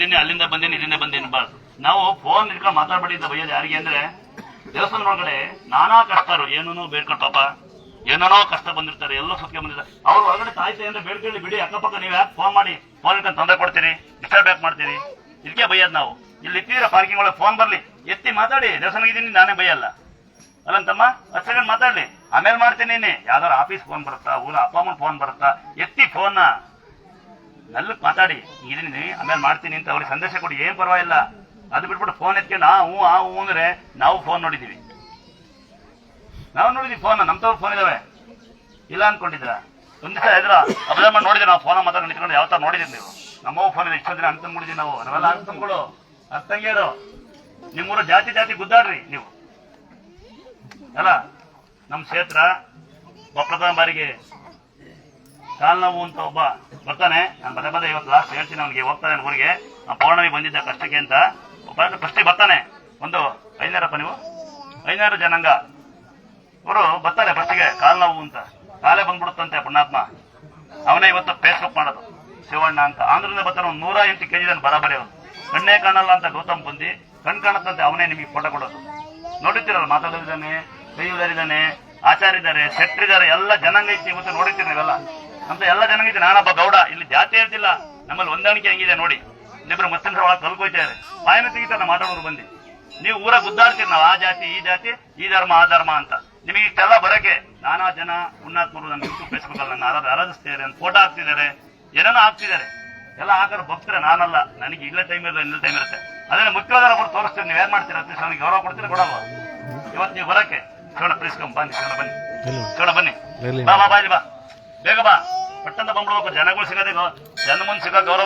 ನಿನ್ನೆ ಅಲ್ಲಿಂದ ಬಂದೇನೆ ಇಲ್ಲಿಂದ ಬಂದೇನೆ ಬಾರ್ದು ನಾವು ಫೋನ್ ಇಟ್ಕೊಂಡು ಮಾತಾಡ್ಬಿಟ್ಟಿದ್ದ ಬಯ್ಯೋದು ಯಾರಿಗೆ ಅಂದ್ರೆ ದೇವಸ್ಥಾನ ಒಳಗಡೆ ನಾನಾ ಕಷ್ಟರು, ಏನೇನೋ ಬೇಡ್ಕೊಂಡು ಪಾಪ, ಏನೇನೋ ಕಷ್ಟ ಬಂದಿರ್ತಾರೆ, ಎಲ್ಲೋ ಸುತ್ಕೆ ಬಂದಿರ್ತಾರೆ ಅವ್ರು ಹೊರಗಡೆ ತಾಯ್ತೆ ಅಂದ್ರೆ ಬೇಡ್ಕೊಳ್ಳಿ ಬಿಡಿ ಅಕ್ಕಪಕ್ಕ ನೀವು ಯಾಕೆ ಫೋನ್ ಮಾಡಿ ಫೋನ್ ಇಟ್ಕೊಂಡು ತೊಂದರೆ ಕೊಡ್ತೀರಿ ಡಿಸ್ಟರ್ಬ್ ಯಾಕೆ ಮಾಡ್ತೀರಿ. ಇದಕ್ಕೆ ಬೈಯೋದು ನಾವು. ಇಲ್ಲಿ ಇತ್ತೀರ ಪಾರ್ಕಿಂಗ್ ಒಳಗೆ ಫೋನ್ ಬರ್ಲಿ. ಎತ್ತಿ ಮಾತಾಡಿ ದೇವಸ್ಥಾನ ಇದೀನಿ, ನಾನೇ ಬೈಯಲ್ಲ. ಅಲ್ಲಂತಮ್ಮ, ಹತ್ತು ಸೆಕೆಂಡ್ ಮಾತಾಡ್ಲಿ. ಆಮೇಲೆ ಮಾಡ್ತೀನಿ ಯಾವ್ದಾರು ಆಫೀಸ್ ಫೋನ್ ಬರುತ್ತಾ, ಊರ ಅಪ್ಪ ಅಮ್ಮನ ಫೋನ್ ಬರುತ್ತಾ, ಎತ್ತಿ ಫೋನ್ನ ನಲ್ಲಕ್ ಮಾತಾಡಿ. ಇದೀನಿ ಆಮೇಲೆ ಮಾಡ್ತೀನಿ ಅಂತ ಅವ್ರಿಗೆ ಸಂದೇಶ ಕೊಡಿ. ಏನ್ ಪರವಾಗಿಲ್ಲ. ಅದು ಬಿಟ್ಬಿಟ್ಟು ಫೋನ್ ಎತ್ಕೊಂಡು, ಆ ಹೂ ಆ, ಹ್ಞೂ ಅಂದ್ರೆ ನಾವು ಫೋನ್ ನೋಡಿದೀವಿ. ನಾವು ನೋಡಿದೀವಿ ಫೋನ್ ನಮ್ ತವ್ರ ಫೋನ್ ಇದಾವೆ. ಇಲ್ಲ ಅನ್ಕೊಂಡಿದ್ರ ಒಂದ್ ಇದ್ರ ಮಾಡಿ ನೋಡಿದ್ರೆ ನಾವು ಫೋನ್ ಮಾತಾಡಿ ನಿಂತ್ಕೊಂಡು ಯಾವ ತರ ನೀವು? ನಮ್ಮವ್ ಫೋನ್ ಇದೆ ಇಷ್ಟೊಂದಿನ ದಿನ ಅನ್ಕೊಂಡ್ಬಿಡಿದೀವಿ ನಾವು. ನಾವೆಲ್ಲ ಅನ್ಕೊಂಡ್ಗಳು ಅರ್ಥಂಗೇರು ನಿಮ್ಮೂರ ಜಾತಿ ಜಾತಿ ಗುದ್ದಾಡ್ರಿ ನೀವು. ಅಲ್ಲ ನಮ್ಮ ಕ್ಷೇತ್ರ ಪ್ರಥಮ ಬಾರಿಗೆ ಕಾಲ್ ಅಂತ ಒಬ್ಬ ಬರ್ತಾನೆ ನಾನು ಪದೇ ಪದೇ ಇವತ್ತು ಲಾಸ್ಟ್ ಹೇಳ್ತೀನಿ ಅವನಿಗೆ, ಹೋಗ್ತಾನೆ ಊರಿಗೆ. ಆ ಪೌರ್ಣಮಿ ಬಂದಿದ್ದ ಕಷ್ಟಕ್ಕೆ ಅಂತ. ಒಬ್ಬ ಫಸ್ಟಿಗೆ ಬರ್ತಾನೆ ಒಂದು ಐನೂರಪ್ಪ ನೀವು? ಐನೂರು ಜನಾಂಗ. ಅವರು ಬರ್ತಾರೆ ಫಸ್ಟಿಗೆ ಕಾಲು ಅಂತ. ಕಾಲೇ ಬಂದ್ಬಿಡುತ್ತಂತೆ ಪುಣ್ಯಾತ್ಮ. ಅವನೇ ಇವತ್ತು ಫೇಸ್ಬುಕ್ ಮಾಡೋದು. ಶಿವಣ್ಣ ಅಂತ. ಆಂಧ್ರದಿಂದ ಬರ್ತಾನೆ ಒಂದು ನೂರ ಎಂಟು ಕೆಜಿ ನಾನು ಬರಾಬರಿ ಅವನು. ಕಣ್ಣೇ ಕಾಣಲ್ಲ ಅಂತ ಗೌತಮ್ ಬಂದು ಕಣ್ ಕಾಣುತ್ತಂತೆ ಅವನೇ ನಿಮಗೆ ಫೋಟೋ ಕೊಡೋದು. ನೋಡಿರ್ತೀರಲ್ಲ ಮಾತಾಡೋದಿದ್ದಾನೆ ಕೈಯುವುದರಿದ್ದಾನೆ ಆಚಾರಿದ್ದಾರೆ ಇದ್ದಾರೆ ಶೆಟ್ರಿದ್ದಾರೆ, ಎಲ್ಲ ಜನಾಂಗ ಐತಿ ಇವತ್ತು ನೋಡಿರ್ತೀರಿ ನೀವೆಲ್ಲ. ಅಂತ ಎಲ್ಲ ಜನಗಿದೆ ನಾನಪ್ಪ ನಾನೊಬ್ಬ ಗೌಡ. ಇಲ್ಲಿ ಜಾತಿ ಹೇಳ್ತಿಲ್ಲ. ನಮ್ಮಲ್ಲಿ ಹೊಂದಾಣಿಕೆ ಹೆಂಗಿದೆ ನೋಡಿ. ಇಲ್ಲಿಬ್ರು ಮುಸ್ಲಿಮ್ಸ್ ಒಳಗೆ ಕಲ್ಕೊಯ್ತಾರೆ ಬಾಯನ ತೆಗಿತಾರೆ ಮಾತಾಡೋರು ಬಂದು. ನೀವು ಊರ ಗುದ್ದಾಡ್ತೀರಿ ನಾವು ಆ ಜಾತಿ ಈ ಜಾತಿ ಈ ಧರ್ಮ ಆ ಧರ್ಮ ಅಂತ. ನಿಮಗೆ ಇಷ್ಟೆಲ್ಲ ಬರಕ್ಕೆ ನಾನಾ ಜನ ಉನ್ನಾತ್ಮರು ನನ್ನ ಯೂಟ್ಯೂಬ್ ಫೇಸ್ಬುಕ್ ಅಲ್ಲಿ ನನ್ನ ಆರಾಧ ಆರಾಧಿಸ್ತಿದ್ದಾರೆ ಫೋಟೋ ಹಾಕ್ತಿದ್ದಾರೆ. ಏನೇನೋ ಹಾಕ್ತಿದ್ದಾರೆ. ಎಲ್ಲ ಹಾಕೋರು ಭಕ್ತರೆ ನಾನಲ್ಲ. ನನಗೆ ಇಲ್ಲ ಟೈಮ್ ಇರಲ್ಲ ಇಲ್ಲ ಟೈಮ್ ಇರುತ್ತೆ. ಅದನ್ನ ಮುಖ್ಯವಾದ ಒಬ್ಬರು ತೋರಿಸ್ತೀರಿ ನೀವು ಏನ್ ಮಾಡ್ತೀರಾ? ನನಗೆ ಗೌರವ ಕೊಡ್ತೀರಾ? ಕೊಡಲ್ವಾ? ಇವತ್ತು ನೀವು ಬರಕ್ಕೆ. ಕಣ ಪ್ಲೀಸ್ ಕಮ್ ಬನ್ನಿ ಕಣ ಬನ್ನಿ. ಕಣ ಬನ್ನಿ. ಬಾ ಬಾ ಬಾ ಬಾ. ಬೇಗ ಬಾ. ಪಟ್ಟಂತ ಬಂದ್ಬಿಡ್ಬೇಕು ಜನಗಳು ಸಿಗೋದೇ ಜನ ಮುಂದೆ ಸಿಗೋ ಗೌರವ